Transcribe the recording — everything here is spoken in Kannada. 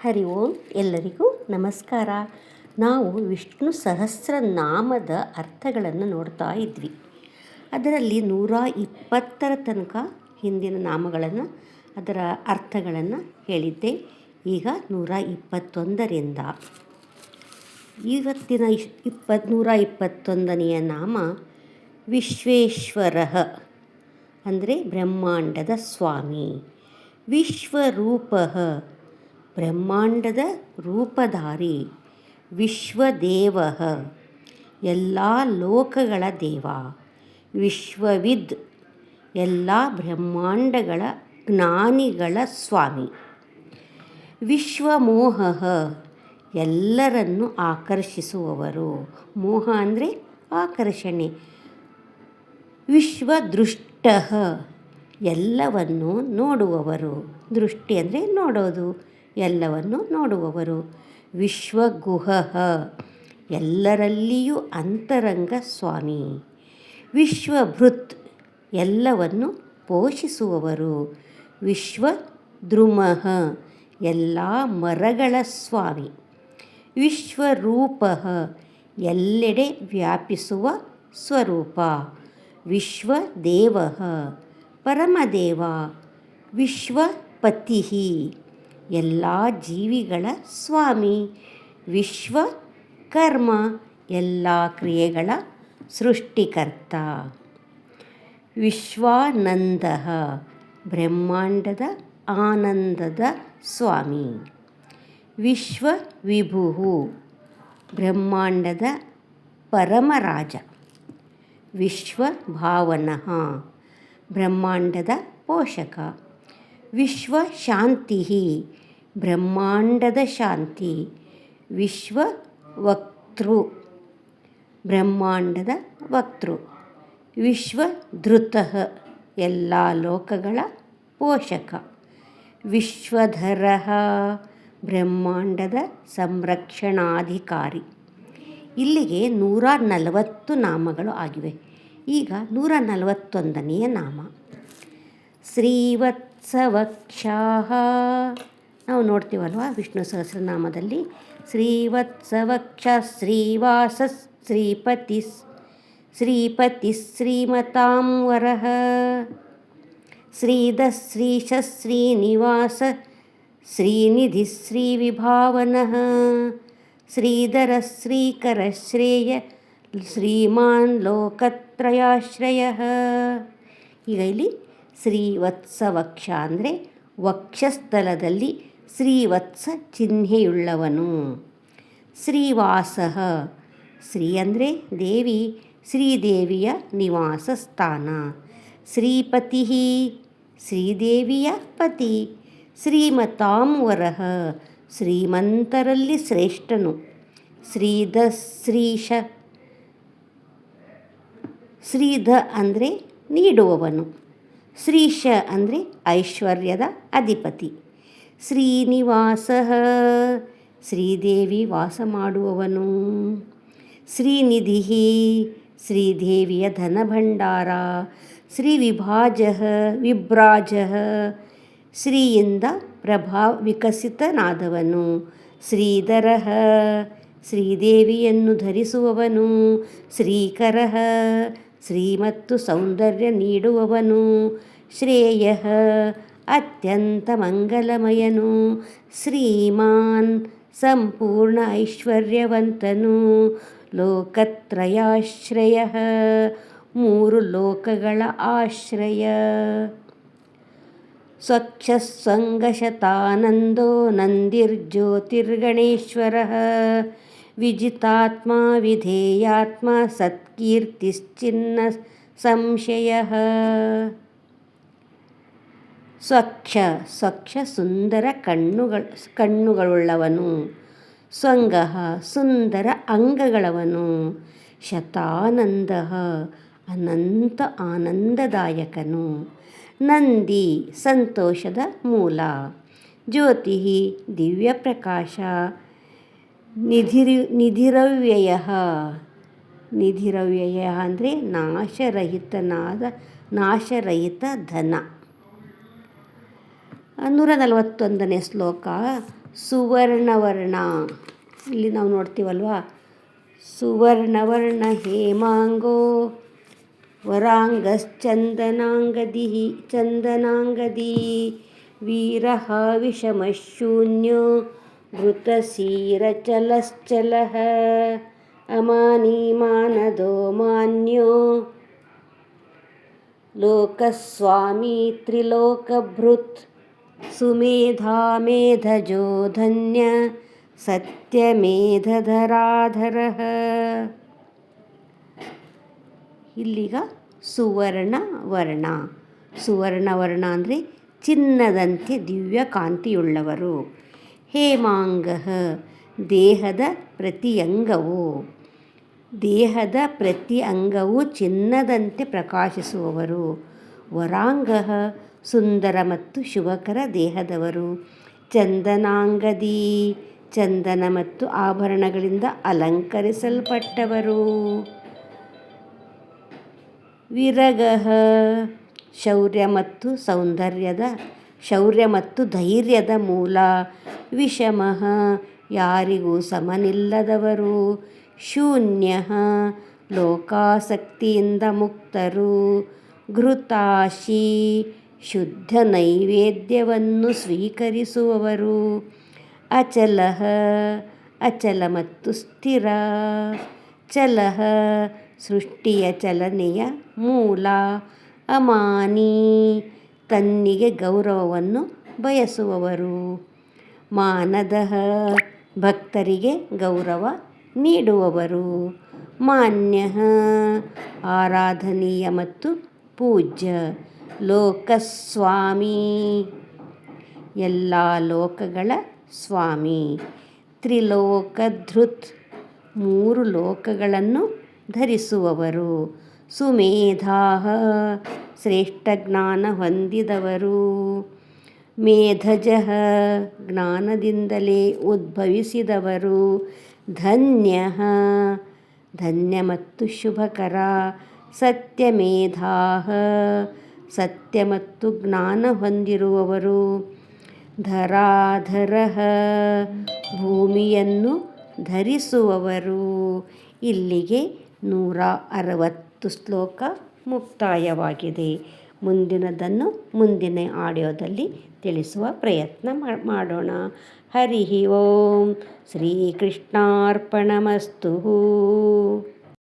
ಹರಿ ಓಂ. ಎಲ್ಲರಿಗೂ ನಮಸ್ಕಾರ. ನಾವು ವಿಷ್ಣು ಸಹಸ್ರನಾಮದ ಅರ್ಥಗಳನ್ನು ನೋಡ್ತಾ ಇದ್ವಿ. ಅದರಲ್ಲಿ ನೂರ ಇಪ್ಪತ್ತರ ತನಕ ಹಿಂದಿನ ನಾಮಗಳನ್ನು, ಅದರ ಅರ್ಥಗಳನ್ನು ಹೇಳಿದ್ದೆ. ಈಗ ನೂರ ಇಪ್ಪತ್ತೊಂದರಿಂದ. ಇವತ್ತಿನ ಇಶ್ ಇಪ್ಪತ್ತು ನೂರ ಇಪ್ಪತ್ತೊಂದನೆಯ ನಾಮ ವಿಶ್ವೇಶ್ವರ, ಅಂದರೆ ಬ್ರಹ್ಮಾಂಡದ ಸ್ವಾಮಿ. ವಿಶ್ವರೂಪ ಬ್ರಹ್ಮಾಂಡದ ರೂಪಧಾರಿ ವಿಶ್ವದೇವ. ಎಲ್ಲ ಲೋಕಗಳ ದೇವ, ವಿಶ್ವವಿದ್, ಎಲ್ಲ ಬ್ರಹ್ಮಾಂಡಗಳ ಜ್ಞಾನಿಗಳ ಸ್ವಾಮಿ. ವಿಶ್ವಮೋಹ ಎಲ್ಲರನ್ನು ಆಕರ್ಷಿಸುವವರು. ಮೋಹ ಅಂದರೆ ಆಕರ್ಷಣೆ. ವಿಶ್ವದೃಷ್ಟ ಎಲ್ಲವನ್ನು ನೋಡುವವರು. ದೃಷ್ಟಿ ಅಂದರೆ ನೋಡೋದು. ಎಲ್ಲವನ್ನು ನೋಡುವವರು. ವಿಶ್ವಗುಹ. ಎಲ್ಲರಲ್ಲಿಯೂ ಅಂತರಂಗ ಸ್ವಾಮಿ. ವಿಶ್ವಭೃತ್. ಎಲ್ಲವನ್ನು ಪೋಷಿಸುವವರು. ವಿಶ್ವದ್ರುಮಃ. ಎಲ್ಲ ಮರಗಳ ಸ್ವಾಮಿ. ವಿಶ್ವರೂಪ. ಎಲ್ಲೆಡೆ ವ್ಯಾಪಿಸುವ ಸ್ವರೂಪ. ವಿಶ್ವದೇವ. ಪರಮದೇವ. ವಿಶ್ವಪತಿ. ಎಲ್ಲ ಜೀವಿಗಳ ಸ್ವಾಮಿ. ವಿಶ್ವಕರ್ಮ ಎಲ್ಲ ಕ್ರಿಯೆಗಳ ಸೃಷ್ಟಿಕರ್ತ. ವಿಶ್ವಾನಂದ, ಬ್ರಹ್ಮಾಂಡದ ಆನಂದದ ಸ್ವಾಮಿ. ವಿಶ್ವ ವಿಭು ಬ್ರಹ್ಮಾಂಡದ ಪರಮರಾಜ. ವಿಶ್ವಭಾವನಃ ಬ್ರಹ್ಮಾಂಡದ ಪೋಷಕ. ವಿಶ್ವಶಾಂತಿ, ಬ್ರಹ್ಮಾಂಡದ ಶಾಂತಿ ವಿಶ್ವ ವಕ್ತೃ ಬ್ರಹ್ಮಾಂಡದ ವಕ್ತೃ, ವಿಶ್ವಧೃತ ಎಲ್ಲ ಲೋಕಗಳ ಪೋಷಕ, ವಿಶ್ವಧರ ಬ್ರಹ್ಮಾಂಡದ ಸಂರಕ್ಷಣಾಧಿಕಾರಿ. ಇಲ್ಲಿಗೆ ನೂರ ನಲವತ್ತು ನಾಮಗಳು ಆಗಿವೆ. ಈಗ ನೂರ ನಲವತ್ತೊಂದನೆಯ ನಾಮ. ಶ್ರೀವತ್ಸವಕ್ಷಾಹ. ನಾವು ನೋಡ್ತೀವಲ್ವ ವಿಷ್ಣು ಸಹಸ್ರನಾಮದಲ್ಲಿ? ಶ್ರೀವತ್ಸವಕ್ಷ ಶ್ರೀವಾಸ ಶ್ರೀಪತಿ ಶ್ರೀಪತಿ ಶ್ರೀಮತಾಂ ವರಹ ಶ್ರೀಧ ಶ್ರೀಶ ಶ್ರೀನಿವಾಸ ಶ್ರೀನಿಧಿ ಶ್ರೀವಿಭಾವನಃ. ಶ್ರೀಧರ ಶ್ರೇಯ ಶ್ರೀಮಾನ್ ಲೋಕತ್ರಯಾಶ್ರಯ. ಈಗ ಇಲ್ಲಿ ಶ್ರೀವತ್ಸವಕ್ಷ ಅಂದರೆ ವಕ್ಷಸ್ಥಲದಲ್ಲಿ ಶ್ರೀವತ್ಸ ಚಿಹ್ನೆಯುಳ್ಳವನು. ಶ್ರೀವಾಸ. ಶ್ರೀ ಅಂದರೆ ದೇವಿ, ಶ್ರೀದೇವಿಯ ನಿವಾಸ ಸ್ಥಾನ ಶ್ರೀಪತಿ. ಶ್ರೀದೇವಿಯ ಪತಿ. ಶ್ರೀಮತಾಂವರ. ಶ್ರೀಮಂತರಲ್ಲಿ ಶ್ರೇಷ್ಠನು. ಶ್ರೀಧ ಶ್ರೀಶ. ಶ್ರೀಧ ಅಂದರೆ ನೀಡುವವನು. ಶ್ರೀಶ ಅಂದರೆ ಐಶ್ವರ್ಯದ ಅಧಿಪತಿ. ಶ್ರೀನಿವಾಸ, ಶ್ರೀದೇವಿ ವಾಸ ಮಾಡುವವನು. ಶ್ರೀನಿಧಿ ಶ್ರೀದೇವಿಯ ಧನಭಂಡಾರ. ಶ್ರೀ ವಿಭಾಜ ವಿಭ್ರಾಜ. ಶ್ರೀಯಿಂದ ಪ್ರಭಾವ ವಿಕಸಿತನಾದವನು. ಶ್ರೀಧರ, ಶ್ರೀದೇವಿಯನ್ನು ಧರಿಸುವವನು. ಶ್ರೀಕರ ಶ್ರೀ ಮತ್ತು ಸೌಂದರ್ಯ ನೀಡುವವನು ಶ್ರೇಯ ಅತ್ಯಂತ ಮಂಗಲಮಯನು, ಶ್ರೀಮಾನ್ ಸಂಪೂರ್ಣ ಐಶ್ವರ್ಯವಂತನು, ಲೋಕತ್ರಯಾಶ್ರಯ, ಮೂರು ಲೋಕಗಳ ಆಶ್ರಯ. ಸ್ವಚ್ಛಸ್ವಂಗಶತಾನಂದೋ ನಂದಿರ್ಜ್ಯೋತಿರ್ಗಣೇಶ್ವರः ವಿಜಿತಾತ್ಮ ವಿಧೇಯಾತ್ಮ ಸತ್ಕೀರ್ತಿಶ್ಚಿನ್ನ ಸಂಶಯ ಸ್ವಚ್ಛ ಸ್ವಚ್ಛ ಸುಂದರ ಕಣ್ಣುಗಳು ಕಣ್ಣುಗಳುಳ್ಳವನು ಸ್ವಂಗ ಸುಂದರ ಅಂಗಗಳವನು ಶತಾನಂದ ಅನಂತ ಆನಂದದಾಯಕನು ನಂದಿ ಸಂತೋಷದ ಮೂಲ ಜ್ಯೋತಿ ದಿವ್ಯ ಪ್ರಕಾಶ ನಿಧಿರಿ, ನಿಧಿರವ್ಯಯ. ನಿಧಿರವ್ಯಯ ಅಂದರೆ ನಾಶರಹಿತನಾದ, ನಾಶರಹಿತ ಧನ. ನೂರ ನಲವತ್ತೊಂದನೇ ಶ್ಲೋಕ, ಸುವರ್ಣವರ್ಣ. ಇಲ್ಲಿ ನಾವು ನೋಡ್ತೀವಲ್ವಾ? ಸುವರ್ಣವರ್ಣ ಹೇಮಾಂಗೋ, ವರಾಂಗಶ್ಚಂದನಾಂಗದಿ, ಚಂದನಾಂಗದಿ ವೀರಃ ವಿಷಮಶೂನ್ಯೋ ಧೃತಶೀರಚಲಶ್ಚಲಃ ಅಮಾನೀಮಾನದೋ ಮಾನ್ಯೋ. ಲೋಕಸ್ವಾಮಿ ತ್ರಿಲೋಕಭೃತ್. ಸುಮೇಧಾ ಮೇಧಜೋ ಧನ್ಯ. ಸತ್ಯಮೇಧಧರಾಧರ. ಇಲ್ಲಿಗ ಸುವರ್ಣ ವರ್ಣ. ಸುವರ್ಣ ವರ್ಣ ಅಂದರೆ ಚಿನ್ನದಂತೆ ದಿವ್ಯ ಕಾಂತಿಯುಳ್ಳವರು ಹೇಮಾಂಗ, ದೇಹದ ಪ್ರತಿ ಅಂಗವು ದೇಹದ ಪ್ರತಿ ಅಂಗವು ಚಿನ್ನದಂತೆ ಪ್ರಕಾಶಿಸುವವರು. ವರಾಂಗ, ಸುಂದರ ಮತ್ತು ಶುಭಕರ ದೇಹದವರು. ಚಂದನಾಂಗದಿ, ಚಂದನ ಮತ್ತು ಆಭರಣಗಳಿಂದ ಅಲಂಕರಿಸಲ್ಪಟ್ಟವರು. ವಿರಗಃ, ಶೌರ್ಯ ಮತ್ತು ಸೌಂದರ್ಯದ ಶೌರ್ಯ ಮತ್ತು ಧೈರ್ಯದ ಮೂಲ. ವಿಷಮಃ, ಯಾರಿಗೂ ಸಮನಿಲ್ಲದವರು. ಶೂನ್ಯ, ಲೋಕಾಸಕ್ತಿಯಿಂದ ಮುಕ್ತರು. ಘೃತಾಶಿ, ಶುದ್ಧ ನೈವೇದ್ಯವನ್ನು ಸ್ವೀಕರಿಸುವವರು. ಅಚಲಃ, ಅಚಲ ಮತ್ತು ಸ್ಥಿರ. ಚಲಹ ಸೃಷ್ಟಿಯ ಚಲನೆಯ ಮೂಲ. ಅಮಾನಿ ತನ್ನಿಗೆ ಗೌರವವನ್ನು ಬಯಸುವವರು. ಮಾನದಃ ಭಕ್ತರಿಗೆ ಗೌರವ ನೀಡುವವರು. ಮಾನ್ಯ ಆರಾಧನೀಯ ಮತ್ತು ಪೂಜ್ಯ ಲೋಕಸ್ವಾಮಿ. ಎಲ್ಲ ಲೋಕಗಳ ಸ್ವಾಮಿ. ತ್ರಿಲೋಕಧೃತ್ ಮೂರು ಲೋಕಗಳನ್ನು ಧರಿಸುವವರು. ಸುಮೇಧಾ ಶ್ರೇಷ್ಠ ಜ್ಞಾನ ಹೊಂದಿದವರು. ಮೇಧಜ ಜ್ಞಾನದಿಂದಲೇ ಉದ್ಭವಿಸಿದವರು. ಧನ್ಯ. ಧನ್ಯ ಮತ್ತು ಶುಭಕರ. ಸತ್ಯಮೇಧಾ ಸತ್ಯ ಮತ್ತು ಜ್ಞಾನ ಹೊಂದಿರುವವರು. ಧರಾಧರ. ಭೂಮಿಯನ್ನು ಧರಿಸುವವರು. ಇಲ್ಲಿಗೆ ನೂರ ಅರವತ್ತು ಶ್ಲೋಕ ಮುಕ್ತಾಯವಾಗಿದೆ. ಮುಂದಿನದನ್ನು ಮುಂದಿನ ಆಡಿಯೋದಲ್ಲಿ ತಿಳಿಸುವ ಪ್ರಯತ್ನ ಮಾಡೋಣ. ಹರಿ ಓಂ. ಶ್ರೀಕೃಷ್ಣಾರ್ಪಣಮಸ್ತು